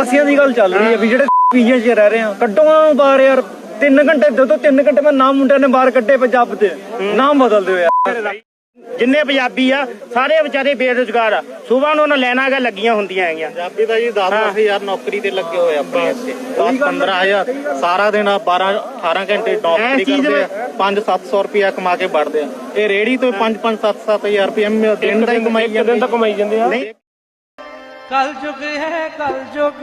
ਪ੍ਰਵਾਸੀਆਂ ਦੀ ਗੱਲ ਚੱਲ ਰਹੀ ਹੈ ਵੀ ਜਿਹੜੇ ਪੀਜੀਆਂ 'ਚ ਰਹਿ ਰਹੇ ਆ ਕੱਢੋ ਆ ਬਾਹਰ ਯਾਰ। 3 ਘੰਟੇ ਦੋ ਤੋਂ 3 ਘੰਟੇ ਮੈਂ ਨਾਮ ਮੁੰਡਿਆਂ ਨੇ ਬਾਹਰ ਕੱਢੇ ਪੰਜਾਬ ਤੇ। ਨਾਮ ਬਦਲ ਦਿਓ ਯਾਰ। ਜਿੰਨੇ ਪੰਜਾਬੀ ਆ ਸਾਰੇ ਵਿਚਾਰੇ ਬੇਰੁਜ਼ਗਾਰ ਆ। ਸੁਬਾਹ ਨੂੰ ਉਹਨਾਂ ਲੈਣਾ ਹੈਗਾ ਲੱਗੀਆਂ ਹੁੰਦੀਆਂ ਹੈਗੀਆਂ। ਪੰਜਾਬੀ ਦਾ ਜੀ 10-10000 ਨੌਕਰੀ ਤੇ ਲੱਗੇ ਹੋਏ ਆਪਣੇ ਇੱਥੇ। 10-15000 ਸਾਰਾ ਦਿਨ 12-18 ਘੰਟੇ ਨੌਕਰੀ ਕਰਦੇ ਆ। 5-700 ਰੁਪਇਆ ਕਮਾ ਕੇ ਵੜਦੇ ਆ। ਇਹ ਰੇੜੀ ਤੋਂ 5-5 7-7000 ਰੁਪਇਆ ਦਿਨ ਦਾ ਹੀ ਕਮਾਈ ਜਾਂਦੇ ਦਿਨ ਤਾਂ ਕਮਾਈ ਜਾਂਦੇ ਆ। ਕਲ ਯੁਗ ਹੈ ਕਲ ਯੁਗ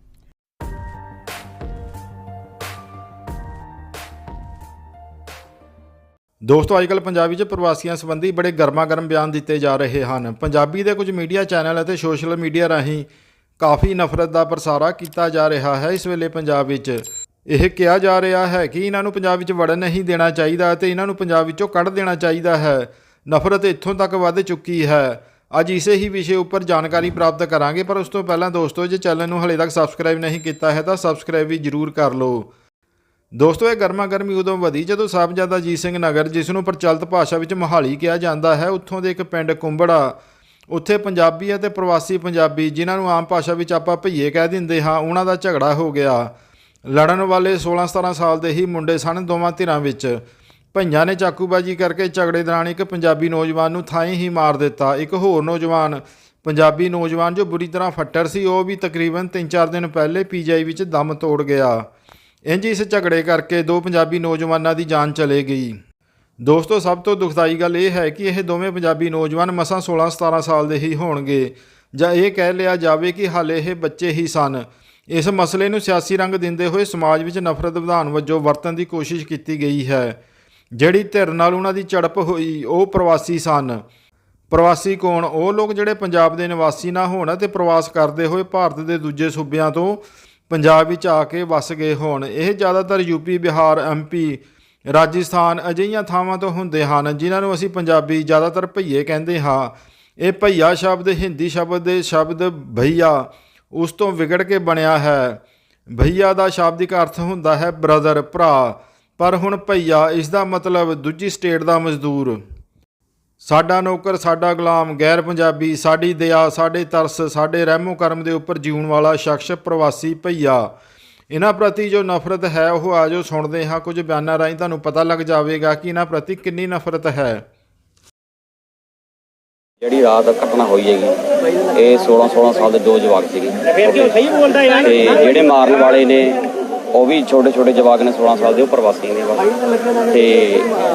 ਦੋਸਤੋ ਅੱਜਕੱਲ ਪੰਜਾਬੀ 'ਚ ਪ੍ਰਵਾਸੀਆਂ ਸੰਬੰਧੀ ਬੜੇ ਗਰਮਾ-ਗਰਮ ਬਿਆਨ ਦਿੱਤੇ ਜਾ ਰਹੇ ਹਨ। ਪੰਜਾਬੀ ਦੇ ਕੁਝ ਮੀਡੀਆ ਚੈਨਲ ਅਤੇ ਸੋਸ਼ਲ ਮੀਡੀਆ ਰਾਹੀਂ ਕਾਫੀ ਨਫ਼ਰਤ ਦਾ ਪ੍ਰਸਾਰਾ ਕੀਤਾ ਜਾ ਰਿਹਾ ਹੈ ਇਸ ਵੇਲੇ ਪੰਜਾਬ ਵਿੱਚ। ਇਹ ਕਿਹਾ ਜਾ ਰਿਹਾ ਹੈ ਕਿ ਇਹਨਾਂ ਨੂੰ ਪੰਜਾਬ ਵਿੱਚ ਵੜਨ ਨਹੀਂ ਦੇਣਾ ਚਾਹੀਦਾ ਅਤੇ ਇਹਨਾਂ ਨੂੰ ਪੰਜਾਬ ਵਿੱਚੋਂ ਕੱਢ ਦੇਣਾ ਚਾਹੀਦਾ ਹੈ। ਨਫ਼ਰਤ ਇੱਥੋਂ ਤੱਕ ਵੱਧ ਚੁੱਕੀ ਹੈ। ਅੱਜ ਇਸੇ ਹੀ ਵਿਸ਼ੇ ਉੱਪਰ ਜਾਣਕਾਰੀ ਪ੍ਰਾਪਤ ਕਰਾਂਗੇ, ਪਰ ਉਸ ਤੋਂ ਪਹਿਲਾਂ ਦੋਸਤੋ, ਜੇ ਚੈਨਲ ਨੂੰ ਹਲੇ ਤੱਕ ਸਬਸਕ੍ਰਾਈਬ ਨਹੀਂ ਕੀਤਾ ਹੈ ਤਾਂ ਸਬਸਕ੍ਰਾਈਬ ਵੀ ਜ਼ਰੂਰ ਕਰ ਲਓ। ਦੋਸਤੋ, ਇਹ ਗਰਮਾ ਗਰਮੀ ਉਦੋਂ ਵਧੀ ਜਦੋਂ ਸਾਹਿਬਜ਼ਾਦਾ ਅਜੀਤ ਸਿੰਘ ਨਗਰ, ਜਿਸ ਨੂੰ ਪ੍ਰਚਲਿਤ ਭਾਸ਼ਾ ਵਿੱਚ ਮੋਹਾਲੀ ਕਿਹਾ ਜਾਂਦਾ ਹੈ, ਉੱਥੋਂ ਦੇ ਇੱਕ ਪਿੰਡ ਕੁੰਬੜਾ, ਉੱਥੇ ਪੰਜਾਬੀ ਅਤੇ ਪ੍ਰਵਾਸੀ ਪੰਜਾਬੀ, ਜਿਨ੍ਹਾਂ ਨੂੰ ਆਮ ਭਾਸ਼ਾ ਵਿੱਚ ਆਪਾਂ ਭਈਏ ਕਹਿ ਦਿੰਦੇ ਹਾਂ, ਉਹਨਾਂ ਦਾ ਝਗੜਾ ਹੋ ਗਿਆ। ਲੜਨ ਵਾਲੇ 16-17 ਸਾਲ ਦੇ ਹੀ ਮੁੰਡੇ ਸਨ ਦੋਵਾਂ ਧਿਰਾਂ ਵਿੱਚ। ਭਈਆਂ ਨੇ ਚਾਕੂਬਾਜੀ ਕਰਕੇ ਝਗੜੇ ਦੌਰਾਨ ਇੱਕ ਪੰਜਾਬੀ ਨੌਜਵਾਨ ਨੂੰ ਥਾਂ ਹੀ ਮਾਰ ਦਿੱਤਾ। ਇੱਕ ਹੋਰ ਨੌਜਵਾਨ, ਪੰਜਾਬੀ ਨੌਜਵਾਨ ਜੋ ਬੁਰੀ ਤਰ੍ਹਾਂ ਫੱਟਰ ਸੀ, ਉਹ ਵੀ ਤਕਰੀਬਨ 3-4 ਦਿਨ ਪਹਿਲੇ ਪੀਜੀਆਈ ਵਿੱਚ ਦਮ ਤੋੜ ਗਿਆ। ਇੰਜ ਇਸ ਝਗੜੇ ਕਰਕੇ ਦੋ ਪੰਜਾਬੀ ਨੌਜਵਾਨਾਂ ਦੀ ਜਾਨ ਚਲੇ ਗਈ। ਦੋਸਤੋ, ਸਭ ਤੋਂ ਦੁਖਦਾਈ ਗੱਲ ਇਹ ਹੈ ਕਿ ਇਹ ਦੋਵੇਂ ਪੰਜਾਬੀ ਨੌਜਵਾਨ ਮਸਾਂ 16-17 ਸਾਲ ਦੇ ਹੀ ਹੋਣਗੇ ਜਾਂ ਇਹ ਕਹਿ ਲਿਆ ਜਾਵੇ ਕਿ ਹਾਲੇ ਇਹ ਬੱਚੇ ਹੀ ਸਨ। ਇਸ ਮਸਲੇ ਨੂੰ ਸਿਆਸੀ ਰੰਗ ਦਿੰਦੇ ਹੋਏ ਸਮਾਜ ਵਿੱਚ ਨਫ਼ਰਤ ਵਧਾਉਣ ਵਜੋਂ ਵਰਤਣ ਦੀ ਕੋਸ਼ਿਸ਼ ਕੀਤੀ ਗਈ ਹੈ। ਜਿਹੜੀ ਧਿਰ ਨਾਲ ਉਹਨਾਂ ਦੀ ਝੜਪ ਹੋਈ, ਉਹ ਪ੍ਰਵਾਸੀ ਸਨ। ਪ੍ਰਵਾਸੀ ਕੌਣ? ਉਹ ਲੋਕ ਜਿਹੜੇ ਪੰਜਾਬ ਦੇ ਨਿਵਾਸੀ ਨਾ ਹੋਣ ਅਤੇ ਪ੍ਰਵਾਸ ਕਰਦੇ ਹੋਏ ਭਾਰਤ ਦੇ ਦੂਜੇ ਸੂਬਿਆਂ ਤੋਂ ਪੰਜਾਬ ਵਿੱਚ ਆ ਕੇ ਵਸ ਗਏ ਹੋਣ। ਇਹ ਜ਼ਿਆਦਾਤਰ ਯੂਪੀ ਬਿਹਾਰ ਐਮਪੀ ਰਾਜਸਥਾਨ ਅਜਿਹੀਆਂ ਥਾਵਾਂ ਤੋਂ ਹੁੰਦੇ ਹਨ ਜਿਨ੍ਹਾਂ ਨੂੰ ਅਸੀਂ ਪੰਜਾਬੀ ਜ਼ਿਆਦਾਤਰ ਭਈਏ ਕਹਿੰਦੇ ਹਾਂ। ਇਹ ਭਈਆ ਸ਼ਬਦ, ਹਿੰਦੀ ਸ਼ਬਦ ਦੇ ਸ਼ਬਦ ਭਈਆ ਉਸ ਤੋਂ ਵਿਗੜ ਕੇ ਬਣਿਆ ਹੈ। ਭਈਆ ਦਾ ਸ਼ਾਬਦਿਕ ਅਰਥ ਹੁੰਦਾ ਹੈ ਬ੍ਰਦਰ, ਭਰਾ। ਪਰ ਹੁਣ ਭਈਆ, ਇਸ ਦਾ ਮਤਲਬ ਦੂਜੀ ਸਟੇਟ ਦਾ ਮਜ਼ਦੂਰ। ਸਾਡਾ ਨੌਕਰ ਸਾਡਾ ਗੁਲਾਮ ਗੈਰ ਪੰਜਾਬੀ ਸਾਡੀ ਦਇਆ ਸਾਡੇ ਤਰਸ ਸਾਡੇ ਰਹਿਮੋ ਕਰਮ ਦੇ ਉੱਪਰ ਜੀਉਣ ਵਾਲਾ ਸ਼ਖਸ ਪ੍ਰਵਾਸੀ ਭਈਆ। ਇਹਨਾਂ ਪ੍ਰਤੀ ਜੋ ਨਫ਼ਰਤ ਹੈ ਉਹ ਆਜੋ ਸੁਣਦੇ ਹਾਂ। ਕੁਝ ਬਿਆਨਾਂ ਰਾਹੀਂ ਤੁਹਾਨੂੰ ਪਤਾ ਲੱਗ ਜਾਵੇਗਾ ਕਿ ਇਹਨਾਂ ਪ੍ਰਤੀ ਕਿੰਨੀ ਨਫ਼ਰਤ ਹੈ। ਜਿਹੜੀ ਰਾਤ ਘਟਨਾ ਹੋਈ ਹੈਗੀ ਇਹ 16 16 ਸਾਲ ਦੇ ਦੋ ਜਵਾਕ ਸੀਗੇ। ਤੇ ਜਿਹੜੇ ਮਾਰਨ ਵਾਲੇ ਨੇ ਉਹ ਵੀ ਛੋਟੇ ਛੋਟੇ ਜਵਾਕ ਨੇ 16 ਸਾਲ ਦੇ ਉਹ ਪ੍ਰਵਾਸੀ ਨੇ ਬਸ। ਤੇ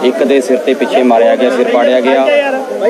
ਇੱਕ ਦੇ ਸਿਰ ਤੇ ਪਿੱਛੇ ਮਾਰਿਆ ਗਿਆ ਸਿਰ ਪਾੜਿਆ ਗਿਆ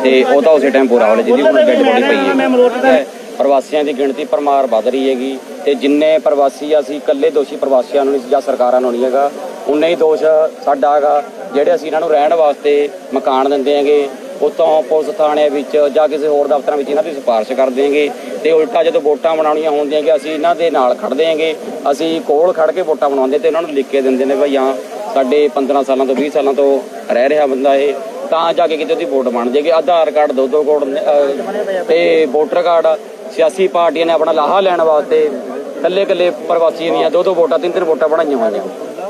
ਤੇ ਉਹ ਤਾਂ ਉਸੇ ਟਾਈਮ ਪੂਰਾ ਹੋ ਲਿਆ ਜਿਹਦੀ ਹੁਣ ਡੈਡ ਬੋਡੀ ਪਈ ਹੈ ਪ੍ਰਵਾਸੀਆਂ ਦੀ ਗਿਣਤੀ ਪਰਮਾਰ ਵੱਧ ਰਹੀ ਹੈਗੀ ਤੇ ਜਿੰਨੇ ਪ੍ਰਵਾਸੀ ਆ, ਅਸੀਂ ਇਕੱਲੇ ਦੋਸ਼ੀ ਪ੍ਰਵਾਸੀਆਂ ਨੂੰ ਨਹੀਂ ਜਾਂ ਸਰਕਾਰਾਂ ਨੂੰ ਨਹੀਂ ਹੈਗਾ ਉਨੇ ਹੀ ਦੋਸ਼ ਸਾਡਾ ਹੈਗਾ ਜਿਹੜੇ ਅਸੀਂ ਇਹਨਾਂ ਨੂੰ ਰਹਿਣ ਵਾਸਤੇ ਮਕਾਨ ਦਿੰਦੇ ਹੈਗੇ ਉਤੋਂ ਪੁਲਿਸ ਥਾਣੇ ਵਿੱਚ ਜਾਂ ਕਿਸੇ ਹੋਰ ਦਫ਼ਤਰਾਂ ਵਿੱਚ ਇਹਨਾਂ ਦੀ ਸਿਫਾਰਿਸ਼ ਕਰ ਦੇਂਗੇ ਤੇ ਉਲਟਾ ਜਦੋਂ ਵੋਟਾਂ ਬਣਾਉਣੀਆਂ ਹੁੰਦੀਆਂ ਕਿ ਅਸੀਂ ਇਹਨਾਂ ਦੇ ਨਾਲ ਖੜਦੇ ਹਾਂਗੇ ਅਸੀਂ ਕੋਲ ਖੜ ਕੇ ਵੋਟਾਂ ਬਣਾਉਂਦੇ ਤੇ ਇਹਨਾਂ ਨੂੰ ਲਿਖ ਕੇ ਦਿੰਦੇ ਨੇ ਭਈ ਹਾਂ, ਸਾਡੇ 15 ਸਾਲਾਂ ਤੋਂ 20 ਸਾਲਾਂ ਤੋਂ ਰਹਿ ਰਿਹਾ ਬੰਦਾ ਇਹ, ਤਾਂ ਜਾ ਕੇ ਕਿਤੇ ਉਹਦੀ ਵੋਟ ਬਣ ਜਾਏਗੀ। ਆਧਾਰ ਕਾਰਡ ਦੋ ਦੋ ਕੋਡ ਤੇ ਵੋਟਰ ਕਾਰਡ, ਸਿਆਸੀ ਪਾਰਟੀਆਂ ਨੇ ਆਪਣਾ ਲਾਹਾ ਲੈਣ ਵਾਸਤੇ ਕੱਲੇ ਕੱਲੇ ਪ੍ਰਵਾਸੀ ਦੀਆਂ ਦੋ ਦੋ ਵੋਟਾਂ, ਤਿੰਨ ਤਿੰਨ ਵੋਟਾਂ ਬਣਾਈਆਂ ਹੋਈਆਂ।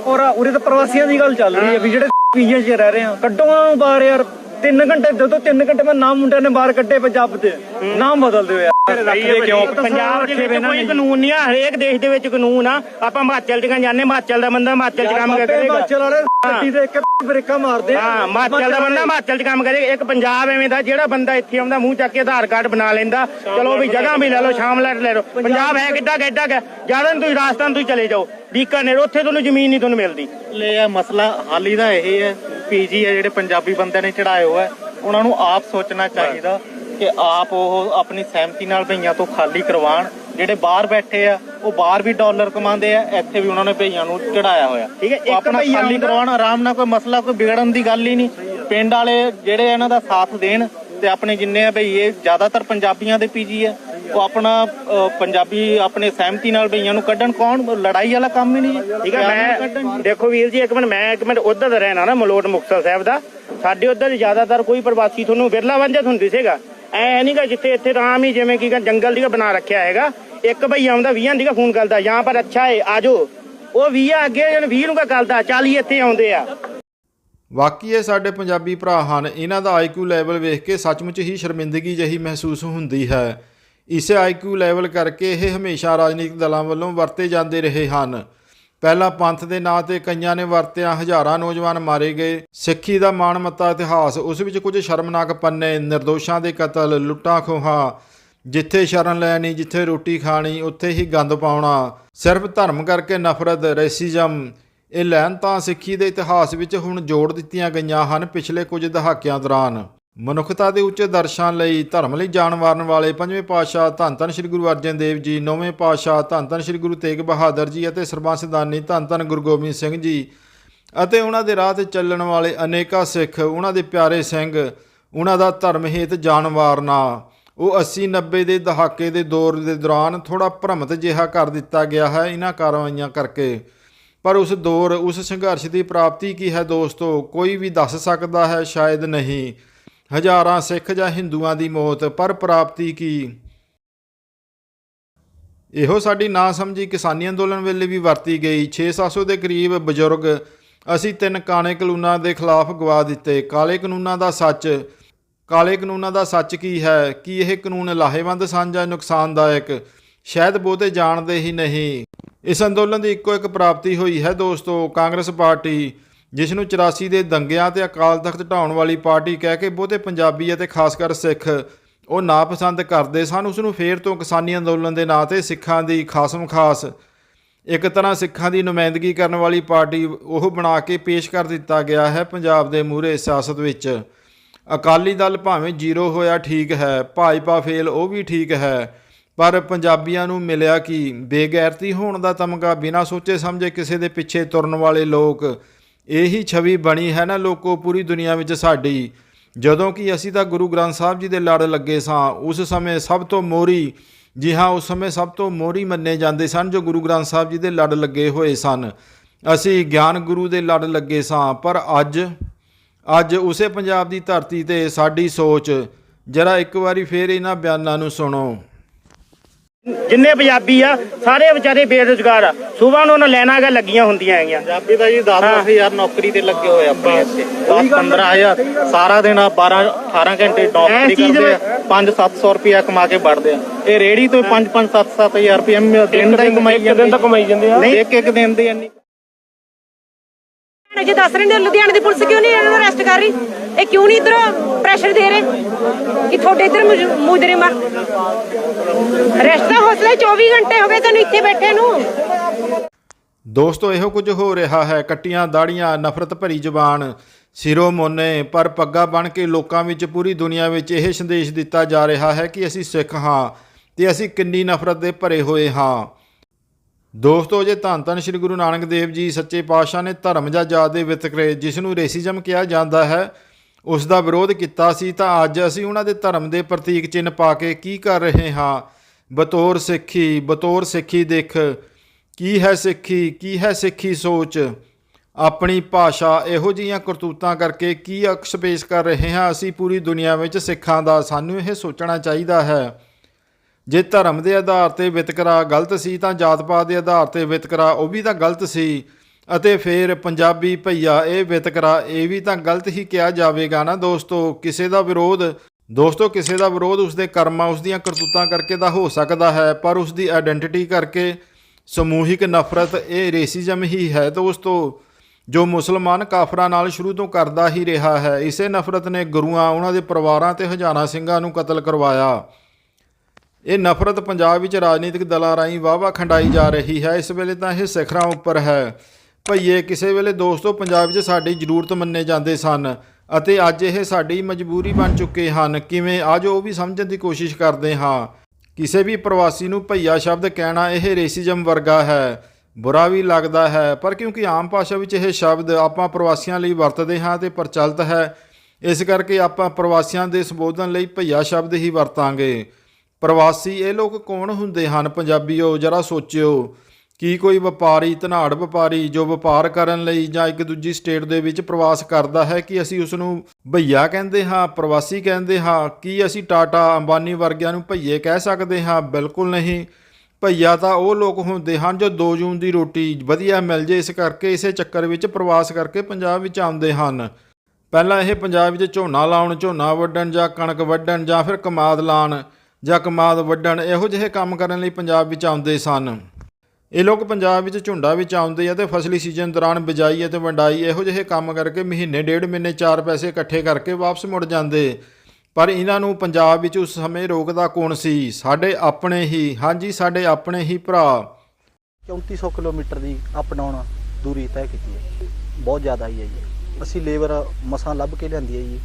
ਔਰ ਉਰੇ ਤਾਂ ਪ੍ਰਵਾਸੀਆਂ ਦੀ ਗੱਲ ਚੱਲ ਰਹੀ ਹੈ ਵੀ ਜਿਹੜੇ ਪੀਜੀਆਂ 'ਚ ਰਹਿ ਰਹੇ ਆ, ਕੱਢੋ ਬਾਹਰ ਯਾਰ। 3 ਘੰਟੇ ਦੋ ਤੋਂ 3 ਘੰਟੇ ਮੈਂ ਨਾਮ ਮੁੰਡਿਆਂ ਨੇ ਬਾਹਰ ਕੱਢੇ ਪੰਜਾਬ ਤੇ, ਨਾਮ ਬਦਲਦੇ ਹੋਏ ਯਾਰ ਰੱਖਦੇ ਕਿਉਂ? ਪੰਜਾਬ ਦੇ ਵਿੱਚ ਕੋਈ ਕਾਨੂੰਨ ਨਹੀਂ ਆ ਹਰੇਕ ਦੇਸ਼ ਦੇ ਵਿੱਚ ਕਾਨੂੰਨ ਆ। ਆਪਾਂ ਹਿਮਾਚਲ ਚ ਜਾਂਦੇ ਹਿਮਾਚਲ ਦਾ ਬੰਦਾ ਹਿਮਾਚਲ ਚ ਕੰਮ ਕਰੇਗਾ ਹਿਮਾਚਲ ਵਾਲੇ ਗੱਡੀ ਦੇ ਇੱਕ ਬ੍ਰੇਕਾਂ ਮਾਰਦੇ ਆ। ਹਾਂ ਹਿਮਾਚਲ ਦਾ ਬੰਦਾ ਹਿਮਾਚਲ ਚ ਕੰਮ ਕਰੇਗਾ ਇੱਕ ਪੰਜਾਬ ਐਵੇਂ ਦਾ ਜਿਹੜਾ ਬੰਦਾ ਇੱਥੇ ਆਉਂਦਾ ਮੂੰਹ ਚੱਕ ਕੇ ਆਧਾਰ ਕਾਰਡ ਬਣਾ ਲੈਂਦਾ। ਚਲੋ ਵੀ ਜਗ੍ਹਾ ਵੀ ਲੈ ਲਓ ਸ਼ਾਮਲਾਟ ਲੈ ਲਓ। ਪੰਜਾਬ ਹੈ ਕਿੱਡਾ ਕਿੱਡਾ ਕੁ? ਜ਼ਿਆਦਾ ਤੁਸੀਂ ਰਾਜਸਥਾਨ ਤੁਸੀਂ ਚਲੇ ਜਾਓ। ਬੀਕਾਨੇਰ ਉੱਥੇ ਤੁਹਾਨੂੰ ਜ਼ਮੀਨ ਨਹੀਂ ਤੁਹਾਨੂੰ ਮਿਲਦੀ। ਲੈ ਇਹ ਮਸਲਾ ਹਾਲੀ ਦਾ ਇਹ ਹੈ। ਪੀਜੀ ਹੈ ਜਿਹੜੇ ਪੰਜਾਬੀ ਬੰਦਿਆਂ ਨੇ ਚੜਾਏ ਹੋਇਆ ਉਹਨਾਂ ਨੂੰ ਆਪ ਸੋਚਣਾ ਚਾਹੀਦਾ। ਕਿ ਆਪ ਉਹ ਆਪਣੀ ਸਹਿਮਤੀ ਨਾਲ ਭਈਆਂ ਤੋਂ ਖਾਲੀ ਕਰਵਾਉਣ ਜਿਹੜੇ ਬਾਹਰ ਬੈਠੇ ਆ ਉਹ ਬਾਹਰ ਵੀ ਡਾਲਰ ਕਮਾਉਂਦੇ ਆ ਇੱਥੇ ਵੀ ਉਹਨਾਂ ਨੇ ਭਈਆਂ ਨੂੰ ਚੜਾਇਆ ਹੋਇਆ। ਠੀਕ ਹੈ, ਇੱਕ ਆਪਣਾ ਖਾਲੀ ਕਰਵਾਉਣ ਆਰਾਮ ਨਾਲ ਕੋਈ ਮਸਲਾ ਕੋਈ ਵਿਗੜਨ ਦੀ ਗੱਲ ਹੀ ਨਹੀਂ। ਪਿੰਡ ਵਾਲੇ ਜਿਹੜੇ ਇਹਨਾਂ ਦਾ ਸਾਥ ਦੇਣ ਤੇ ਆਪਣੇ ਜਿੰਨੇ ਆ ਭਈਏ ਜ਼ਿਆਦਾਤਰ ਪੰਜਾਬੀਆਂ ਦੇ ਪੀਜੀ ਆ ਉਹ ਆਪਣਾ ਪੰਜਾਬੀ ਆਪਣੇ ਸਹਿਮਤੀ ਨਾਲ ਭਈਆਂ ਨੂੰ ਕੱਢਣ ਕੌਣ? ਲੜਾਈ ਵਾਲਾ ਕੰਮ ਹੀ ਨਹੀਂ ਠੀਕ ਹੈ ਮੈਂ ਦੇਖੋ ਵੀਰ ਜੀ ਇੱਕ ਮਿੰਟ ਮੈਂ ਇੱਕ ਮਿੰਟ ਉਧਰ ਦਾ ਰਹਿਣਾ ਨਾ ਮਲੋਟ ਮੁਕਤਸਰ ਸਾਹਿਬ ਦਾ। ਸਾਡੇ ਉਧਰ ਜ਼ਿਆਦਾਤਰ ਕੋਈ ਪ੍ਰਵਾਸੀ ਤੁਹਾਨੂੰ ਵਿਰਲਾ ਵੰਜਤ ਹੁੰਦੀ ਸੀਗਾ ਐ ਨਹੀਂਗਾ ਜਿੱਥੇ ਇੱਥੇ ਰਾਮ ਹੀ ਜਿਵੇਂ ਕੀ ਜੰਗਲ ਦੀ ਬਣਾ ਰੱਖਿਆ ਹੈਗਾ। ਇੱਕ ਭਈ ਆਉਂਦਾ 20 ਦੀ ਫੋਨ ਕਰਦਾ ਯਹਾਂ ਪਰ ਅੱਛਾ ਹੈ ਆਜੋ ਉਹ 20 ਅੱਗੇ ਜਨ 20 ਨੂੰ ਕਰਦਾ 40 ਇੱਥੇ ਆਉਂਦੇ ਆ। ਵਾਕਈ ਇਹ ਸਾਡੇ ਪੰਜਾਬੀ ਭਰਾ ਹਨ। ਇਹਨਾਂ ਦਾ ਆਈਕਿਊ ਲੈਵਲ ਵੇਖ ਕੇ ਸੱਚਮੁੱਚ ਹੀ ਸ਼ਰਮਿੰਦਗੀ ਜਹੀ ਮਹਿਸੂਸ ਹੁੰਦੀ ਹੈ। ਇਸੇ ਆਈਕਿਊ ਲੈਵਲ ਕਰਕੇ ਇਹ ਹਮੇਸ਼ਾ ਰਾਜਨੀਤਿਕ ਦਲਾਂ ਵੱਲੋਂ ਵਰਤੇ ਜਾਂਦੇ ਰਹੇ ਹਨ। ਪਹਿਲਾਂ ਪੰਥ ਦੇ ਨਾਂ ਤੇ ਕਈਆਂ ਨੇ ਵਰਤਿਆ, ਹਜ਼ਾਰਾਂ ਨੌਜਵਾਨ ਮਾਰੇ ਗਏ। ਸਿੱਖੀ ਦਾ ਮਾਣਮੱਤਾ ਇਤਿਹਾਸ, ਉਸ ਵਿੱਚ ਕੁਝ ਸ਼ਰਮਨਾਕ ਪੰਨੇ, ਨਿਰਦੋਸ਼ਾਂ ਦੇ ਕਤਲ, ਲੁੱਟਾਂ ਖੋਹਾਂ, ਜਿੱਥੇ ਸ਼ਰਨ ਲੈਣੀ, ਜਿੱਥੇ ਰੋਟੀ ਖਾਣੀ, ਉੱਥੇ ਹੀ ਗੰਦ ਪਾਉਣਾ। ਸਿਰਫ ਧਰਮ ਕਰਕੇ ਨਫ਼ਰਤ, ਰੈਸਿਜ਼ਮ, ਇਹ ਲੈਣ ਤਾਂ ਸਿੱਖੀ ਦੇ ਇਤਿਹਾਸ ਵਿੱਚ ਹੁਣ ਜੋੜ ਦਿੱਤੀਆਂ ਗਈਆਂ ਹਨ ਪਿਛਲੇ ਕੁਝ ਦਹਾਕਿਆਂ ਦੌਰਾਨ। ਮਨੁੱਖਤਾ ਦੇ ਉੱਚੇ ਦਰਸ਼ਾਂ ਲਈ ਧਰਮ ਲਈ ਜਾਣ ਵਾਰਨ ਵਾਲੇ ਪੰਜਵੇਂ ਪਾਤਸ਼ਾਹ ਧੰਨ ਧੰਨ ਸ੍ਰੀ ਗੁਰੂ ਅਰਜਨ ਦੇਵ ਜੀ, ਨੌਵੇਂ ਪਾਤਸ਼ਾਹ ਧੰਨ ਧੰਨ ਸ੍ਰੀ ਗੁਰੂ ਤੇਗ ਬਹਾਦਰ ਜੀ ਅਤੇ ਸਰਬੰਸਦਾਨੀ ਧੰਨ ਧੰਨ ਗੁਰੂ ਗੋਬਿੰਦ ਸਿੰਘ ਜੀ ਅਤੇ ਉਹਨਾਂ ਦੇ ਰਾਹ ਤੇ ਚੱਲਣ ਵਾਲੇ ਅਨੇਕਾਂ ਸਿੱਖ, ਉਹਨਾਂ ਦੇ ਪਿਆਰੇ ਸਿੰਘ, ਉਹਨਾਂ ਦਾ ਧਰਮ ਹੇਤ ਜਾਨ ਵਾਰਨਾ ਉਹ 80 90 ਦੇ ਦਹਾਕੇ ਦੇ ਦੌਰ ਦੇ ਦੌਰਾਨ ਥੋੜਾ ਭ੍ਰਮਤ ਜਿਹਾ ਕਰ ਦਿੱਤਾ ਗਿਆ ਹੈ ਇਹਨਾਂ ਕਾਰਵਾਈਆਂ ਕਰਕੇ। ਪਰ ਉਸ ਦੌਰ, ਉਸ ਸੰਘਰਸ਼ ਦੀ ਪ੍ਰਾਪਤੀ ਕੀ ਹੈ ਦੋਸਤੋ? ਕੋਈ ਵੀ ਦੱਸ ਸਕਦਾ ਹੈ, ਸ਼ਾਇਦ ਨਹੀਂ। ਹਜ਼ਾਰਾਂ ਸਿੱਖ ਜਾਂ ਹਿੰਦੂਆਂ ਦੀ ਮੌਤ ਪਰ ਪ੍ਰਾਪਤੀ ਕੀ? ਇਹੋ ਸਾਡੀ ਨਾ ਸਮਝੀ ਕਿਸਾਨੀ ਅੰਦੋਲਨ ਵੇਲੇ ਵੀ ਵਰਤੀ ਗਈ। 6-700 ਦੇ ਕਰੀਬ ਬਜ਼ੁਰਗ ਅਸੀਂ ਤਿੰਨ ਕਾਣੇ ਕਾਨੂੰਨਾਂ ਦੇ ਖਿਲਾਫ ਗਵਾ ਦਿੱਤੇ। ਕਾਲੇ ਕਾਨੂੰਨਾਂ ਦਾ ਸੱਚ, ਕਾਲੇ ਕਾਨੂੰਨਾਂ ਦਾ ਸੱਚ ਕੀ ਹੈ? ਕੀ ਇਹ ਕਾਨੂੰਨ ਲਾਹੇਵੰਦ ਸਨ ਜਾਂ ਨੁਕਸਾਨਦਾਇਕ? ਸ਼ਾਇਦ ਬਹੁਤੇ ਜਾਣਦੇ ਹੀ ਨਹੀਂ। ਇਸ ਅੰਦੋਲਨ ਦੀ ਇੱਕੋ ਇੱਕ ਪ੍ਰਾਪਤੀ ਹੋਈ ਹੈ ਦੋਸਤੋ, ਕਾਂਗਰਸ ਪਾਰਟੀ। ਜਿਸ ਨੂੰ 84 ਦੇ ਦੰਗਿਆਂ ਤੇ ਅਕਾਲ ਤਖਤ ਢਾਉਣ ਵਾਲੀ ਪਾਰਟੀ ਕਹਿ ਕੇ ਬਹੁਤੇ ਪੰਜਾਬੀ ਅਤੇ ਖਾਸ ਕਰ ਸਿੱਖ, ਉਹ ਨਾਪਸੰਦ ਕਰਦੇ ਸਨ, ਉਸ ਨੂੰ ਫੇਰ ਤੋਂ ਕਿਸਾਨੀ ਅੰਦੋਲਨ ਦੇ ਨਾਂ ਤੇ ਸਿੱਖਾਂ ਦੀ ਖਾਸਮ ਖਾਸ। ਇੱਕ ਤਰ੍ਹਾਂ ਸਿੱਖਾਂ ਦੀ ਨੁਮਾਇੰਦਗੀ ਕਰਨ ਵਾਲੀ ਪਾਰਟੀ ਉਹ ਬਣਾ ਕੇ ਪੇਸ਼ ਕਰ ਦਿੱਤਾ ਗਿਆ ਹੈ ਪੰਜਾਬ ਦੇ ਮੂਹਰੇ ਸਿਆਸਤ ਵਿੱਚ। ਅਕਾਲੀ ਦਲ ਭਾਵੇਂ ਜ਼ੀਰੋ ਹੋਇਆ ਠੀਕ ਹੈ, ਭਾਜਪਾ ਫੇਲ ਉਹ ਵੀ ਠੀਕ ਹੈ, ਪਰ ਪੰਜਾਬੀਆਂ ਨੂੰ ਮਿਲਿਆ ਕਿ? ਬੇਗੈਰਤੀ ਹੋਣ ਦਾ ਤਮਗਾ ਬਿਨਾਂ ਸੋਚੇ ਸਮਝੇ ਕਿਸੇ ਦੇ ਪਿੱਛੇ ਤੁਰਨ ਵਾਲੇ ਲੋਕ ਇਹੀ ਛਵੀ ਬਣੀ ਹੈ ਨਾ ਲੋਕੋ, ਪੂਰੀ ਦੁਨੀਆ ਵਿੱਚ ਸਾਡੀ। ਜਦੋਂ ਕਿ ਅਸੀਂ ਤਾਂ ਗੁਰੂ ਗ੍ਰੰਥ ਸਾਹਿਬ ਜੀ ਦੇ ਲੜ ਲੱਗੇ ਸਾਂ, ਉਸ ਸਮੇਂ ਸਭ ਤੋਂ ਮੋਰੀ, ਜੀ ਹਾਂ, ਉਸ ਸਮੇਂ ਸਭ ਤੋਂ ਮੋਰੀ ਮੰਨੇ ਜਾਂਦੇ ਸਨ ਜੋ ਗੁਰੂ ਗ੍ਰੰਥ ਸਾਹਿਬ ਜੀ ਦੇ ਲੜ ਲੱਗੇ ਹੋਏ ਸਨ। ਅਸੀਂ ਗਿਆਨ ਗੁਰੂ ਦੇ ਲੜ ਲੱਗੇ ਸਾਂ, ਪਰ ਅੱਜ ਅੱਜ ਉਸੇ ਪੰਜਾਬ ਦੀ ਧਰਤੀ ਤੇ ਸਾਡੀ ਸੋਚ, ਜਰਾ ਇੱਕ ਵਾਰੀ ਫੇਰ ਇਹਨਾਂ ਬਿਆਨਾਂ ਨੂੰ ਸੁਣੋ। ਜਿੰਨੇ ਪੰਜਾਬੀ ਆ ਸਾਰੇ ਵਿਚਾਰੇ ਬੇਰੁਜ਼ਗਾਰ ਆ। ਸਵੇਰ ਨੂੰ ਉਹਨਾਂ ਲੈਣਾ ਗਾ ਲੱਗੀਆਂ ਹੁੰਦੀਆਂ ਹੈਗੀਆਂ। ਪੰਜਾਬੀ ਦਾ ਜੀ 10 ਹਜ਼ਾਰ ਨੌਕਰੀ ਤੇ ਲੱਗੇ ਹੋਏ ਆ ਆਪਣੇ ਇੱਥੇ। 10 15000 ਸਾਰਾ ਦਿਨ 12 18 ਘੰਟੇ ਨੌਕਰੀ ਕਰਦੇ ਆ। 5 700 ਰੁਪਇਆ ਕਮਾ ਕੇ ਵੜਦੇ ਆ। ਇਹ ਰੇੜੀ ਤੋਂ 5 5 7 7000 ਰੁਪਇਆ ਦਿਨ ਦਾ ਹੀ ਕਮਾਈ ਜਾਂਦੇ ਦਿਨ ਦਾ ਕਮਾਈ ਜਾਂਦੇ ਆ। ਇੱਕ ਇੱਕ ਦਿਨ ਦੇ ਇੰਨੀ ਜੇ ਦੱਸ ਰਹੇ ਨੇ ਲੁਧਿਆਣੇ ਦੀ ਪੁਲਿਸ ਕਿਉਂ ਨਹੀਂ ਇਹਨਾਂ ਨੂੰ ਅਰੈਸਟ ਕਰ ਰਹੀ? ਇਹ ਕਿਉਂ ਨਹੀਂ ਇਧਰ ਪ੍ਰੈਸ਼ਰ ਦੇ ਰਹੇ ਕਿ ਤੁਹਾਡੇ ਇਧਰ ਮੁਜਰਮ? ਆ ਅਰੈਸਟ ਦਾ ਹੌਸਲਾ 24 ਘੰਟੇ ਹੋ ਗਏ ਤੁਹਾਨੂੰ ਇੱਥੇ ਬੈਠੇ ਨੂੰ। ਦੋਸਤੋ, ਇਹੋ ਕੁਝ ਹੋ ਰਿਹਾ ਹੈ। ਕੱਟੀਆਂ ਦਾੜੀਆਂ, ਨਫ਼ਰਤ ਭਰੀ ਜ਼ੁਬਾਨ, ਸਿਰੋਂ ਮੋਨੇ, ਪਰ ਪੱਗਾ ਬਣ ਕੇ ਲੋਕਾਂ ਵਿੱਚ, ਪੂਰੀ ਦੁਨੀਆ ਵਿੱਚ ਇਹ ਸੰਦੇਸ਼ ਦਿੱਤਾ ਜਾ ਰਿਹਾ ਹੈ ਕਿ ਅਸੀਂ ਸਿੱਖ ਹਾਂ ਤੇ ਅਸੀਂ ਕਿੰਨੀ ਨਫ਼ਰਤ ਦੇ ਭਰੇ ਹੋਏ ਹਾਂ। ਦੋਸਤੋ ਜੇ ਧੰਨ ਧੰਨ ਸ੍ਰੀ ਗੁਰੂ ਨਾਨਕ ਦੇਵ ਜੀ, ਸੱਚੇ ਪਾਤਸ਼ਾਹ ਨੇ ਧਰਮ ਜਾਂ ਜਾਤ ਦੇ ਵਿਤਕਰੇ ਜਿਸ ਨੂੰ ਰੇਸਿਜ਼ਮ ਕਿਹਾ ਜਾਂਦਾ ਹੈ, ਉਸ ਦਾ ਵਿਰੋਧ ਕੀਤਾ ਸੀ, ਤਾਂ ਅੱਜ ਅਸੀਂ ਉਹਨਾਂ ਦੇ ਧਰਮ ਦੇ ਪ੍ਰਤੀਕ ਚਿੰਨ੍ਹ ਪਾ ਕੇ ਕੀ ਕਰ ਰਹੇ ਹਾਂ? ਬਤੌਰ ਸਿੱਖੀ ਬਤੌਰ ਸਿੱਖੀ ਦੇਖ, ਕੀ ਹੈ ਸਿੱਖੀ, ਕੀ ਹੈ ਸਿੱਖੀ ਸੋਚ? ਆਪਣੀ ਭਾਸ਼ਾ ਇਹੋ ਜਿਹੀਆਂ ਕਰਤੂਤਾਂ ਕਰਕੇ ਕੀ ਅਕਸ ਪੇਸ਼ ਕਰ ਰਹੇ ਹਾਂ? ਅਸੀਂ ਪੂਰੀ ਦੁਨੀਆ ਵਿੱਚ ਸਿੱਖਾਂ ਦਾ ਸਾਨੂੰ ਇਹ ਸੋਚਣਾ ਚਾਹੀਦਾ ਹੈ। ਜੇ ਧਰਮ ਦੇ ਆਧਾਰ ਤੇ ਵਿਤਕਰਾ ਗਲਤ ਸੀ ਤਾਂ ਜਾਤ ਪਾਤ ਦੇ ਆਧਾਰ ਤੇ ਵਿਤਕਰਾ ਉਹ ਵੀ ਤਾਂ ਗਲਤ ਸੀ। ਅਤੇ ਫਿਰ ਪੰਜਾਬੀ ਭਈਆ ਇਹ ਵਿਤਕਰਾ ਇਹ ਵੀ ਤਾਂ ਗਲਤ ਹੀ ਕਿਹਾ ਜਾਵੇਗਾ ਨਾ ਦੋਸਤੋ। ਕਿਸੇ ਦਾ ਵਿਰੋਧ, ਦੋਸਤੋ, ਕਿਸੇ ਦਾ ਵਿਰੋਧ ਉਸਦੇ ਕਰਮਾਂ ਉਸ ਦੀਆਂ ਕਰਤੂਤਾਂ ਕਰਕੇ ਤਾਂ ਹੋ ਸਕਦਾ ਹੈ, ਪਰ ਉਸਦੀ ਆਇਡੈਂਟੀਟੀ ਕਰਕੇ ਸਮੂਹਿਕ ਨਫ਼ਰਤ ਇਹ ਰੇਸਿਜ਼ਮ ਹੀ ਹੈ ਦੋਸਤੋ, ਜੋ ਮੁਸਲਮਾਨ ਕਾਫਰਾਂ ਨਾਲ ਸ਼ੁਰੂ ਤੋਂ ਕਰਦਾ ਹੀ ਰਿਹਾ ਹੈ। ਇਸੇ ਨਫ਼ਰਤ ਨੇ ਗੁਰੂਆਂ, ਉਹਨਾਂ ਦੇ ਪਰਿਵਾਰਾਂ ਤੇ ਹਜ਼ਾਰਾਂ ਸਿੰਘਾਂ ਨੂੰ ਕਤਲ ਕਰਵਾਇਆ। ਇਹ ਨਫ਼ਰਤ ਪੰਜਾਬ ਵਿੱਚ ਰਾਜਨੀਤਿਕ ਦਲਾਂ ਰਾਹੀਂ ਵਾਵਾ ਖੰਡਾਈ ਜਾ ਰਹੀ ਹੈ। ਇਸ ਵੇਲੇ ਤਾਂ ਇਹ ਸਿਖਰਾਂ ਉੱਪਰ ਹੈ। ਭਈਏ, ਕਿਸੇ ਵੇਲੇ ਦੋਸਤੋ, ਪੰਜਾਬ 'ਚ ਸਾਡੀ ਜ਼ਰੂਰਤ ਮੰਨੇ ਜਾਂਦੇ ਸਨ ਅਤੇ ਅੱਜ ਇਹ ਸਾਡੀ ਮਜਬੂਰੀ ਬਣ ਚੁੱਕੇ ਹਨ। ਕਿਵੇਂ? ਅੱਜ ਉਹ ਵੀ ਸਮਝਣ ਦੀ ਕੋਸ਼ਿਸ਼ ਕਰਦੇ ਹਾਂ। ਕਿਸੇ ਵੀ ਪ੍ਰਵਾਸੀ ਨੂੰ ਭਈਆ ਸ਼ਬਦ ਕਹਿਣਾ ਇਹ ਰੇਸਿਜ਼ਮ ਵਰਗਾ ਹੈ। ਬੁਰਾ ਵੀ ਲੱਗਦਾ ਹੈ। ਪਰ ਕਿਉਂਕਿ ਆਮ ਭਾਸ਼ਾ ਵਿੱਚ ਇਹ ਸ਼ਬਦ ਆਪਾਂ ਪ੍ਰਵਾਸੀਆਂ ਲਈ ਵਰਤਦੇ ਹਾਂ ਤੇ ਪ੍ਰਚਲਿਤ ਹੈ, ਇਸ ਕਰਕੇ ਆਪਾਂ ਪ੍ਰਵਾਸੀਆਂ ਦੇ ਸੰਬੋਧਨ ਲਈ ਭਈਆ ਸ਼ਬਦ ਹੀ ਵਰਤਾਂਗੇ। ਪ੍ਰਵਾਸੀ ਇਹ ਲੋਕ ਕੌਣ ਹੁੰਦੇ ਹਨ? ਪੰਜਾਬੀਓ, ਜਰਾ ਸੋਚਿਓ ਕੀ ਕੋਈ ਵਪਾਰੀ, ਧਨਾੜ ਵਪਾਰੀ ਜੋ ਵਪਾਰ ਕਰਨ ਲਈ ਜਾਂ ਇੱਕ ਦੂਜੀ ਸਟੇਟ ਦੇ ਵਿੱਚ ਪ੍ਰਵਾਸ ਕਰਦਾ ਹੈ ਕਿ ਅਸੀਂ ਉਸ ਨੂੰ ਭਈਆ ਕਹਿੰਦੇ ਹਾਂ, ਪ੍ਰਵਾਸੀ ਕਹਿੰਦੇ ਹਾਂ, ਕੀ ਅਸੀਂ ਟਾਟਾ ਅੰਬਾਨੀ ਵਰਗਿਆਂ ਨੂੰ ਭਈਏ ਕਹਿ ਸਕਦੇ ਹਾਂ? ਬਿਲਕੁਲ ਨਹੀਂ। ਭਈਆ ਤਾਂ ਉਹ ਲੋਕ ਹੁੰਦੇ ਹਨ ਜੋ 2 ਜੂਨ ਦੀ ਰੋਟੀ ਵਧੀਆ ਮਿਲ ਜੇ, ਇਸ ਕਰਕੇ ਇਸੇ ਚੱਕਰ ਵਿੱਚ ਪ੍ਰਵਾਸ ਕਰਕੇ ਪੰਜਾਬ ਵਿੱਚ ਆਉਂਦੇ ਹਨ। ਪਹਿਲਾਂ ਇਹ ਪੰਜਾਬ ਵਿੱਚ ਝੋਨਾ ਲਾਉਣ, ਝੋਨਾ ਵੱਢਣ ਜਾਂ ਕਣਕ ਵੱਢਣ ਜਾਂ ਫਿਰ ਕਮਾਦ ਲਾਉਣ ਜਾਂ ਕਮਾਦ ਵੱਢਣ, ਇਹੋ ਜਿਹੇ ਕੰਮ ਕਰਨ ਲਈ ਪੰਜਾਬ ਵਿੱਚ ਆਉਂਦੇ ਸਨ। ਇਹ ਲੋਕ ਪੰਜਾਬ ਵਿੱਚ ਝੁੰਡਾ ਵਿੱਚ ਆਉਂਦੇ ਆ ਤੇ ਫਸਲੀ ਸੀਜ਼ਨ ਦੌਰਾਨ ਬਿਜਾਈ ਅਤੇ ਵੰਡਾਈ, ਇਹੋ ਜਿਹੇ ਕੰਮ ਕਰਕੇ ਮਹੀਨੇ, ਡੇਢ ਮਹੀਨੇ, ਚਾਰ ਪੈਸੇ ਇਕੱਠੇ ਕਰਕੇ ਵਾਪਸ ਮੁੜ ਜਾਂਦੇ। ਪਰ ਇਹਨਾਂ ਨੂੰ ਪੰਜਾਬ ਵਿੱਚ ਉਸ ਸਮੇਂ ਰੋਕਦਾ ਕੌਣ ਸੀ? ਸਾਡੇ ਆਪਣੇ ਹੀ, ਹਾਂਜੀ, ਸਾਡੇ ਆਪਣੇ ਹੀ ਭਰਾ। 3400 ਕਿਲੋਮੀਟਰ ਦੀ ਅਪ ਡਾਊਨ ਦੂਰੀ ਤੈਅ ਕੀਤੀ ਹੈ। ਬਹੁਤ ਜ਼ਿਆਦਾ ਹੀ ਹੈ ਜੀ। ਅਸੀਂ ਲੇਬਰ ਮਸਾਂ ਲੱਭ ਕੇ ਲਿਆਂਦੀ ਹੈ ਜੀ।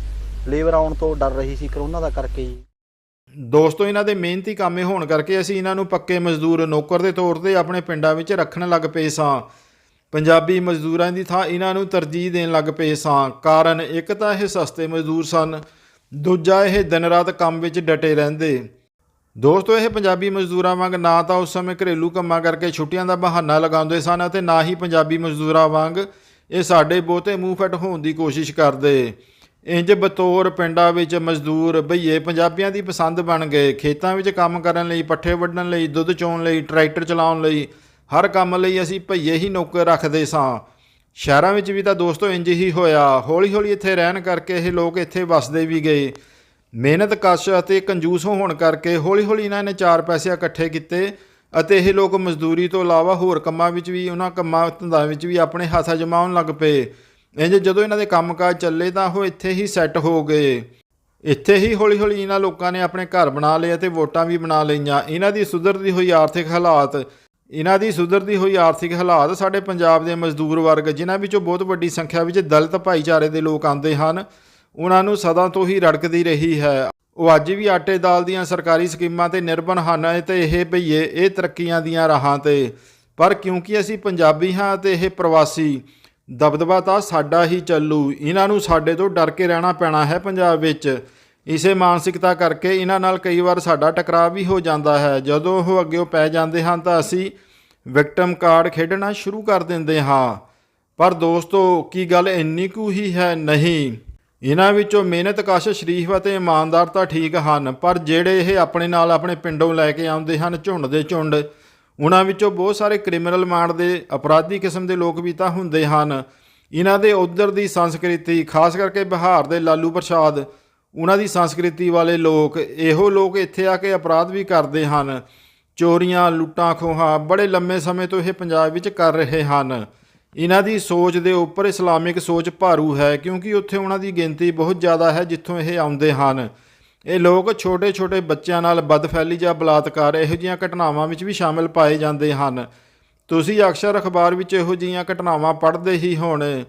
ਲੇਬਰ ਆਉਣ ਤੋਂ ਡਰ ਰਹੀ ਸੀ, ਕਰੋਨਾ ਦਾ ਕਰਕੇ ਜੀ। ਦੋਸਤੋ, ਇਹਨਾਂ ਦੇ ਮਿਹਨਤੀ ਕਾਮੇ ਹੋਣ ਕਰਕੇ ਅਸੀਂ ਇਹਨਾਂ ਨੂੰ ਪੱਕੇ ਮਜ਼ਦੂਰ ਨੌਕਰ ਦੇ ਤੌਰ ਤੇ ਆਪਣੇ ਪਿੰਡਾਂ ਵਿੱਚ ਰੱਖਣ ਲੱਗ ਪਏ ਸਾਂ। ਪੰਜਾਬੀ ਮਜ਼ਦੂਰਾਂ ਦੀ ਥਾਂ ਇਹਨਾਂ ਨੂੰ ਤਰਜੀਹ ਦੇਣ ਲੱਗ ਪਏ ਸਾਂ। ਕਾਰਨ ਇੱਕ ਤਾਂ ਇਹ ਸਸਤੇ ਮਜ਼ਦੂਰ ਸਨ, ਦੂਜਾ ਇਹ ਦਿਨ ਰਾਤ ਕੰਮ ਵਿੱਚ ਡਟੇ ਰਹਿੰਦੇ। ਦੋਸਤੋ, ਇਹ ਪੰਜਾਬੀ ਮਜ਼ਦੂਰਾਂ ਵਾਂਗ ਨਾ ਤਾਂ ਉਸ ਸਮੇਂ ਘਰੇਲੂ ਕੰਮਾਂ ਕਰਕੇ ਛੁੱਟੀਆਂ ਦਾ ਬਹਾਨਾ ਲਗਾਉਂਦੇ ਸਨ ਅਤੇ ਨਾ ਹੀ ਪੰਜਾਬੀ ਮਜ਼ਦੂਰਾਂ ਵਾਂਗ ਇਹ ਸਾਡੇ ਬਹੁਤੇ ਮੂੰਹ ਫਟ ਹੋਣ ਦੀ ਕੋਸ਼ਿਸ਼ ਕਰਦੇ। ਇੰਜ ਬਤੌਰ ਪਿੰਡਾਂ ਵਿੱਚ ਮਜ਼ਦੂਰ ਬਈਏ ਪੰਜਾਬੀਆਂ ਦੀ ਪਸੰਦ ਬਣ ਗਏ। ਖੇਤਾਂ ਵਿੱਚ ਕੰਮ ਕਰਨ ਲਈ, ਪੱਠੇ ਵੱਢਣ ਲਈ, ਦੁੱਧ ਚੋਣ ਲਈ, ਟਰੈਕਟਰ ਚਲਾਉਣ ਲਈ, ਹਰ ਕੰਮ ਲਈ ਅਸੀਂ ਭਈਏ ਹੀ ਨੌਕਰ ਰੱਖਦੇ ਸਾਂ। ਸ਼ਹਿਰਾਂ ਵਿੱਚ ਵੀ ਤਾਂ ਦੋਸਤੋ ਇੰਜ ਹੀ ਹੋਇਆ। ਹੌਲੀ ਹੌਲੀ ਇੱਥੇ ਰਹਿਣ ਕਰਕੇ ਇਹ ਲੋਕ ਇੱਥੇ ਵਸਦੇ ਵੀ ਗਏ। ਮਿਹਨਤ ਕਸ਼ ਅਤੇ ਕੰਜੂਸ ਹੋਣ ਕਰਕੇ ਹੌਲੀ ਹੌਲੀ ਇਹਨਾਂ ਨੇ ਚਾਰ ਪੈਸੇ ਇਕੱਠੇ ਕੀਤੇ ਅਤੇ ਇਹ ਲੋਕ ਮਜ਼ਦੂਰੀ ਤੋਂ ਇਲਾਵਾ ਹੋਰ ਕੰਮਾਂ ਵਿੱਚ ਵੀ, ਉਹਨਾਂ ਕੰਮਾਂ ਧੰਦਾ ਵਿੱਚ ਵੀ ਆਪਣੇ ਹੱਥ ਜਮਾਉਣ ਲੱਗ ਪਏ। ਇੰਜ ਜਦੋਂ ਇਹਨਾਂ ਦੇ ਕੰਮਕਾਜ ਚੱਲੇ ਤਾਂ ਉਹ ਇੱਥੇ ਹੀ ਸੈੱਟ ਹੋ ਗਏ। ਇੱਥੇ ਹੀ ਹੌਲੀ ਹੌਲੀ ਇਹਨਾਂ ਲੋਕਾਂ ਨੇ ਆਪਣੇ ਘਰ ਬਣਾ ਲਏ ਅਤੇ ਵੋਟਾਂ ਵੀ ਬਣਾ ਲਈਆਂ। ਇਹਨਾਂ ਦੀ ਸੁਧਰਦੀ ਹੋਈ ਆਰਥਿਕ ਹਾਲਾਤ, ਇਹਨਾਂ ਦੀ ਸੁਧਰਦੀ ਹੋਈ ਆਰਥਿਕ ਹਾਲਾਤ ਸਾਡੇ ਪੰਜਾਬ ਦੇ ਮਜ਼ਦੂਰ ਵਰਗ, ਜਿਨ੍ਹਾਂ ਵਿੱਚੋਂ ਬਹੁਤ ਵੱਡੀ ਸੰਖਿਆ ਵਿੱਚ ਦਲਿਤ ਭਾਈਚਾਰੇ ਦੇ ਲੋਕ ਆਉਂਦੇ ਹਨ, ਉਹਨਾਂ ਨੂੰ ਸਦਾ ਤੋਂ ਹੀ ਰੜਕਦੀ ਰਹੀ ਹੈ। ਉਹ ਅੱਜ ਵੀ ਆਟੇ ਦਾਲ ਦੀਆਂ ਸਰਕਾਰੀ ਸਕੀਮਾਂ ਤੇ ਨਿਰਭਰ ਹਨ ਤੇ ਇਹ ਭਈਏ ਇਹ ਤਰੱਕੀਆਂ ਦੀਆਂ ਰਾਹਾਂ ਤੇ। ਪਰ ਕਿਉਂਕਿ ਅਸੀਂ ਪੰਜਾਬੀ ਹਾਂ ਤੇ ਇਹ ਪ੍ਰਵਾਸੀ ਦਬਦਬਾ ਤਾਂ ਸਾਡਾ ਹੀ ਚੱਲੂ। ਇਹਨਾਂ ਨੂੰ ਸਾਡੇ ਤੋਂ ਡਰ ਕੇ ਰਹਿਣਾ ਪੈਣਾ ਹੈ ਪੰਜਾਬ ਵਿੱਚ। ਇਸੇ ਮਾਨਸਿਕਤਾ ਕਰਕੇ ਇਹਨਾਂ ਨਾਲ ਕਈ ਵਾਰ ਸਾਡਾ ਟਕਰਾਅ ਵੀ ਹੋ ਜਾਂਦਾ ਹੈ। ਜਦੋਂ ਉਹ ਅੱਗੇ ਪੈ ਜਾਂਦੇ ਹਨ ਤਾਂ ਅਸੀਂ ਵਿਕਟਮ ਕਾਰਡ ਖੇਡਣਾ ਸ਼ੁਰੂ ਕਰ ਦਿੰਦੇ ਹਾਂ। ਪਰ ਦੋਸਤੋ, ਕੀ ਗੱਲ ਇੰਨੀ ਕੁ ਹੀ ਹੈ? ਨਹੀਂ। ਇਹਨਾਂ ਵਿੱਚੋਂ ਮਿਹਨਤ, ਕਸ਼, ਸ਼ਰੀਫ ਅਤੇ ਇਮਾਨਦਾਰ ਤਾਂ ਠੀਕ ਹਨ, ਪਰ ਜਿਹੜੇ ਇਹ ਆਪਣੇ ਨਾਲ ਆਪਣੇ ਪਿੰਡੋਂ ਲੈ ਕੇ ਆਉਂਦੇ ਹਨ ਝੁੰਡ ਦੇ ਝੁੰਡ ਉਹਨਾਂ ਵਿੱਚੋਂ ਬਹੁਤ ਸਾਰੇ ਕ੍ਰਿਮੀਨਲ ਮਾਂਡ ਦੇ ਅਪਰਾਧੀ ਕਿਸਮ ਦੇ ਲੋਕ ਵੀ ਤਾਂ ਹੁੰਦੇ ਹਨ। ਇਹਨਾਂ ਦੇ ਉਧਰ ਦੀ ਸੰਸਕ੍ਰਿਤੀ, ਖਾਸ ਕਰਕੇ ਬਿਹਾਰ ਦੇ ਲਾਲੂ ਪ੍ਰਸ਼ਾਦ, ਉਹਨਾਂ ਦੀ ਸੰਸਕ੍ਰਿਤੀ ਵਾਲੇ ਲੋਕ ਇਹੋ ਲੋਕ ਇੱਥੇ ਆ ਕੇ ਅਪਰਾਧ ਵੀ ਕਰਦੇ ਹਨ। ਚੋਰੀਆਂ, ਲੁੱਟਾਂ, ਖੋਹਾਂ ਬੜੇ ਲੰਮੇ ਸਮੇਂ ਤੋਂ ਇਹ ਪੰਜਾਬ ਵਿੱਚ ਕਰ ਰਹੇ ਹਨ। ਇਹਨਾਂ ਦੀ ਸੋਚ ਦੇ ਉੱਪਰ ਇਸਲਾਮਿਕ ਸੋਚ ਭਾਰੂ ਹੈ ਕਿਉਂਕਿ ਉੱਥੇ ਉਹਨਾਂ ਦੀ ਗਿਣਤੀ ਬਹੁਤ ਜ਼ਿਆਦਾ ਹੈ ਜਿੱਥੋਂ ਇਹ ਆਉਂਦੇ ਹਨ। ਇਹ ਲੋਕ ਛੋਟੇ-ਛੋਟੇ ਬੱਚਿਆਂ ਨਾਲ ਬਦਫੈਲੀ ਜਾਂ ਬਲਾਤਕਾਰ ਇਹੋ ਜਿਹੀਆਂ ਘਟਨਾਵਾਂ ਵਿੱਚ ਵੀ ਸ਼ਾਮਿਲ ਪਾਏ ਜਾਂਦੇ ਹਨ। ਤੁਸੀਂ ਅਕਸਰ ਅਖਬਾਰ ਵਿੱਚ ਇਹੋ ਜਿਹੀਆਂ ਘਟਨਾਵਾਂ ਪੜ੍ਹਦੇ ਹੀ ਹੋਣੇ।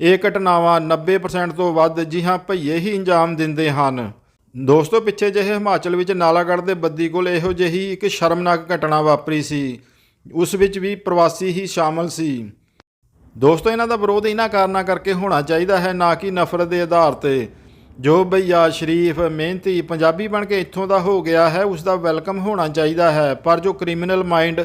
ਇਹ ਘਟਨਾਵਾਂ 90% ਤੋਂ ਵੱਧ ਜੀ ਭਈਏ ਹੀ ਇੰਜਾਮ ਦਿੰਦੇ ਹਨ। ਦੋਸਤੋ, ਪਿੱਛੇ ਜਿਹੇ ਹਿਮਾਚਲ ਵਿੱਚ ਨਾਲਾਗੜ੍ਹ ਦੇ ਬੱਦੀ ਕੋਲ ਇਹੋ ਜਿਹੀ ਇੱਕ ਸ਼ਰਮਨਾਕ ਘਟਨਾ ਵਾਪਰੀ ਸੀ। ਉਸ ਵਿੱਚ ਵੀ ਪ੍ਰਵਾਸੀ ਹੀ ਸ਼ਾਮਲ ਸੀ। ਦੋਸਤੋ, ਇਹਨਾਂ ਦਾ ਵਿਰੋਧ ਇਹਨਾਂ ਕਾਰਨਾਂ ਕਰਕੇ ਹੋਣਾ ਚਾਹੀਦਾ ਹੈ, ਨਾ ਕਿ ਨਫ਼ਰਤ ਦੇ ਆਧਾਰ ਤੇ। ਜੋ ਭਈਆ ਸ਼ਰੀਫ ਮਿਹਨਤੀ ਪੰਜਾਬੀ ਬਣ ਕੇ ਇੱਥੋਂ ਦਾ ਹੋ ਗਿਆ ਹੈ, ਉਸ ਦਾ ਵੈਲਕਮ ਹੋਣਾ ਚਾਹੀਦਾ ਹੈ, ਪਰ ਜੋ ਕ੍ਰਿਮੀਨਲ ਮਾਈਂਡ,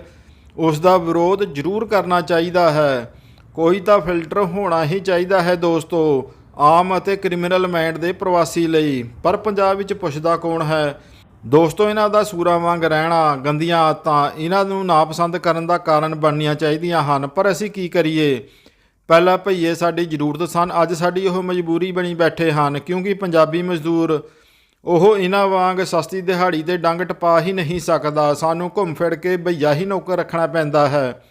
ਉਸ ਦਾ ਵਿਰੋਧ ਜ਼ਰੂਰ ਕਰਨਾ ਚਾਹੀਦਾ ਹੈ। ਕੋਈ ਤਾਂ ਫਿਲਟਰ ਹੋਣਾ ਹੀ ਚਾਹੀਦਾ ਹੈ ਦੋਸਤੋ, ਆਮ ਅਤੇ ਕ੍ਰਿਮੀਨਲ ਮਾਈਂਡ ਦੇ ਪ੍ਰਵਾਸੀ ਲਈ, ਪਰ ਪੰਜਾਬ ਵਿੱਚ ਪੁੱਛਦਾ ਕੌਣ ਹੈ? ਦੋਸਤੋ, ਇਹਨਾਂ ਦਾ ਸੂਰਾ ਵਾਂਗ ਰਹਿਣਾ, ਗੰਦੀਆਂ ਆਦਤਾਂ, ਇਹਨਾਂ ਨੂੰ ਨਾਪਸੰਦ ਕਰਨ ਦਾ ਕਾਰਨ ਬਣਨੀਆਂ ਚਾਹੀਦੀਆਂ ਹਨ, ਪਰ ਅਸੀਂ ਕੀ ਕਰੀਏ? ਪਹਿਲਾਂ ਭਈਏ ਸਾਡੀ ਜ਼ਰੂਰਤ ਸਨ, ਅੱਜ ਸਾਡੀ ਉਹ ਮਜਬੂਰੀ ਬਣੀ ਬੈਠੇ ਹਨ, ਕਿਉਂਕਿ ਪੰਜਾਬੀ ਮਜ਼ਦੂਰ ਉਹ ਇਹਨਾਂ ਵਾਂਗ ਸਸਤੀ ਦਿਹਾੜੀ ਤੇ ਡੰਗ ਟਪਾ ਹੀ ਨਹੀਂ ਸਕਦਾ। ਸਾਨੂੰ ਘੁੰਮ ਫਿਰ ਕੇ ਭਈਆ ਹੀ ਨੌਕਰ ਰੱਖਣਾ ਪੈਂਦਾ ਹੈ।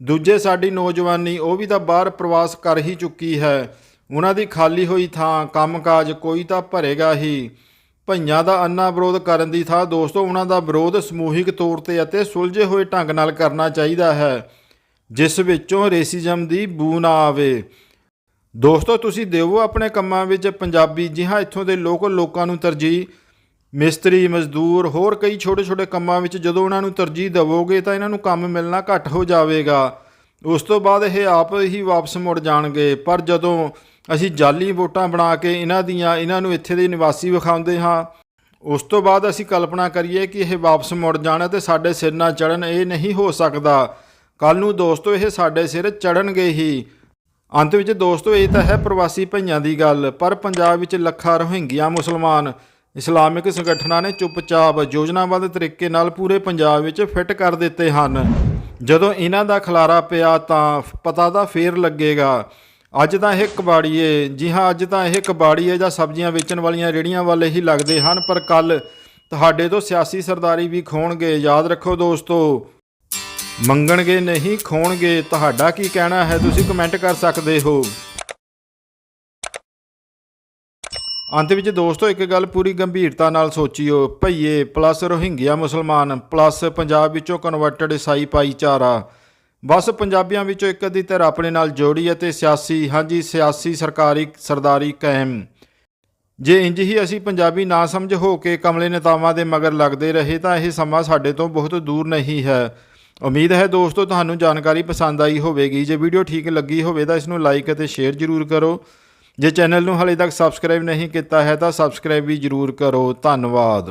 ਦੂਜੇ ਸਾਡੀ ਨੌਜਵਾਨੀ, ਉਹ ਵੀ ਤਾਂ ਬਾਹਰ ਪ੍ਰਵਾਸ ਕਰ ਹੀ ਚੁੱਕੀ ਹੈ। ਉਹਨਾਂ ਦੀ ਖਾਲੀ ਹੋਈ ਥਾਂ, ਕੰਮਕਾਜ ਕੋਈ ਤਾਂ ਭਰੇਗਾ ਹੀ। ਭਈਆਂ ਦਾ ਅੰਨਾ ਵਿਰੋਧ ਕਰਨ ਦੀ ਥਾਂ ਦੋਸਤੋ, ਉਹਨਾਂ ਦਾ ਵਿਰੋਧ ਸਮੂਹਿਕ ਤੌਰ ਤੇ ਅਤੇ ਸੁਲਝੇ ਹੋਏ ਢੰਗ ਨਾਲ ਕਰਨਾ ਚਾਹੀਦਾ ਹੈ। ਜਿਸ ਵਿੱਚੋਂ ਰੇਸਿਜ਼ਮ ਦੀ ਬੂ ਨਾ ਆਵੇ। ਦੋਸਤੋ, ਤੁਸੀਂ ਦੇਵੋ ਆਪਣੇ ਕੰਮਾਂ ਵਿੱਚ ਪੰਜਾਬੀ, ਜਿਹਾਂ ਇੱਥੋਂ ਦੇ ਲੋਕ ਲੋਕਾਂ ਨੂੰ ਤਰਜੀਹ। ਮਿਸਤਰੀ, ਮਜ਼ਦੂਰ, ਹੋਰ ਕਈ ਛੋਟੇ-ਛੋਟੇ ਕੰਮਾਂ ਵਿੱਚ ਜਦੋਂ ਉਹਨਾਂ ਨੂੰ ਤਰਜੀਹ ਦੇਵੋਗੇ ਤਾਂ ਇਹਨਾਂ ਨੂੰ ਕੰਮ ਮਿਲਣਾ ਘੱਟ ਹੋ ਜਾਵੇਗਾ। ਉਸ ਤੋਂ ਬਾਅਦ ਇਹ ਆਪ ਹੀ ਵਾਪਸ ਮੁੜ ਜਾਣਗੇ। ਪਰ ਜਦੋਂ ਅਸੀਂ ਜਾਲੀ ਵੋਟਾਂ ਬਣਾ ਕੇ ਇਹਨਾਂ ਦੀਆਂ, ਇਹਨਾਂ ਨੂੰ ਇੱਥੇ ਦੇ ਨਿਵਾਸੀ ਵਿਖਾਉਂਦੇ ਹਾਂ, ਉਸ ਤੋਂ ਬਾਅਦ ਅਸੀਂ ਕਲਪਨਾ ਕਰੀਏ ਕਿ ਇਹ ਵਾਪਸ ਮੁੜ ਜਾਣ ਅਤੇ ਸਾਡੇ ਸਿਰ ਨਾਲ ਚੜਨ ਇਹ ਨਹੀਂ ਹੋ ਸਕਦਾ। ਕੱਲ ਨੂੰ ਦੋਸਤੋ ਇਹ ਸਾਡੇ ਸਿਰ ਚੜਨਗੇ ਹੀ। ਅੰਤ ਵਿੱਚ ਦੋਸਤੋ ਇਹ ਤਾਂ ਹੈ ਪ੍ਰਵਾਸੀ ਭਈਆਂ ਦੀ ਗੱਲ, ਪਰ ਪੰਜਾਬ ਵਿੱਚ ਲੱਖਾਂ ਰੋਹਿੰਗੀਆਂ ਮੁਸਲਮਾਨ। ਇਸਲਾਮਿਕ ਸੰਗਠਨਾਂ ਨੇ ਚੁੱਪਚਾਪ ਯੋਜਨਾਬੱਧ ਤਰੀਕੇ ਨਾਲ ਪੂਰੇ ਪੰਜਾਬ ਵਿੱਚ ਫਿੱਟ ਕਰ ਦਿੱਤੇ ਹਨ। ਜਦੋਂ ਇਹਨਾਂ ਦਾ ਖਲਾਰਾ ਪਿਆ ਤਾਂ ਪਤਾ ਤਾਂ ਫੇਰ ਲੱਗੇਗਾ। ਅੱਜ ਤਾਂ ਇਹ ਕਬਾੜੀਏ, ਜੀ ਹਾਂ, ਅੱਜ ਤਾਂ ਇਹ ਕਬਾੜੀਏ ਜਾਂ ਸਬਜ਼ੀਆਂ ਵੇਚਣ ਵਾਲੀਆਂ ਰੇੜੀਆਂ ਵਾਲੇ ਹੀ ਲੱਗਦੇ ਹਨ, ਪਰ ਕੱਲ ਤੁਹਾਡੇ ਤੋਂ ਸਿਆਸੀ ਸਰਦਾਰੀ ਵੀ ਖੋਣਗੇ। ਯਾਦ ਰੱਖੋ ਦੋਸਤੋ। ਮੰਗਣਗੇ ਨਹੀਂ, ਖੋਣਗੇ, ਤੁਹਾਡਾ ਕੀ ਕਹਿਣਾ ਹੈ, ਤੁਸੀਂ ਕਮੈਂਟ ਕਰ ਸਕਦੇ ਹੋ। ਅੰਤ ਵਿੱਚ ਦੋਸਤੋ, ਇੱਕ ਗੱਲ ਪੂਰੀ ਗੰਭੀਰਤਾ ਨਾਲ ਸੋਚਿਓ। ਭਈਏ ਪਲੱਸ ਰੋਹਿੰਗਿਆ ਮੁਸਲਮਾਨ ਪਲੱਸ ਪੰਜਾਬ ਵਿੱਚੋਂ ਕਨਵਰਟਡ ਈਸਾਈ ਭਾਈਚਾਰਾ। ਬਸ ਪੰਜਾਬੀਆਂ ਵਿੱਚੋਂ ਇੱਕ ਅੱਧੀ ਧਿਰ ਆਪਣੇ ਨਾਲ ਜੋੜੀ ਅਤੇ ਸਿਆਸੀ, ਹਾਂਜੀ, ਸਿਆਸੀ ਸਰਕਾਰੀ ਸਰਦਾਰੀ ਕਾਇਮ। ਜੇ ਇੰਜ ਹੀ ਅਸੀਂ ਪੰਜਾਬੀ ਨਾ ਸਮਝ ਹੋ ਕੇ ਕਮਲੇ ਨੇਤਾਵਾਂ ਦੇ ਮਗਰ ਲੱਗਦੇ ਰਹੇ, ਤਾਂ ਇਹ ਸਮਾਂ ਸਾਡੇ ਤੋਂ ਬਹੁਤ ਦੂਰ ਨਹੀਂ ਹੈ। ਉਮੀਦ ਹੈ ਦੋਸਤੋ ਤੁਹਾਨੂੰ ਜਾਣਕਾਰੀ ਪਸੰਦ ਆਈ ਹੋਵੇਗੀ। ਜੇ ਵੀਡੀਓ ਠੀਕ ਲੱਗੀ ਹੋਵੇ ਤਾਂ ਇਸ ਨੂੰ ਲਾਈਕ ਅਤੇ ਸ਼ੇਅਰ ਜ਼ਰੂਰ ਕਰੋ। ਜੇ ਚੈਨਲ ਨੂੰ ਹਾਲੇ ਤੱਕ ਸਬਸਕ੍ਰਾਈਬ ਨਹੀਂ ਕੀਤਾ ਹੈ ਤਾਂ ਸਬਸਕ੍ਰਾਈਬ ਵੀ ਜ਼ਰੂਰ ਕਰੋ। ਧੰਨਵਾਦ।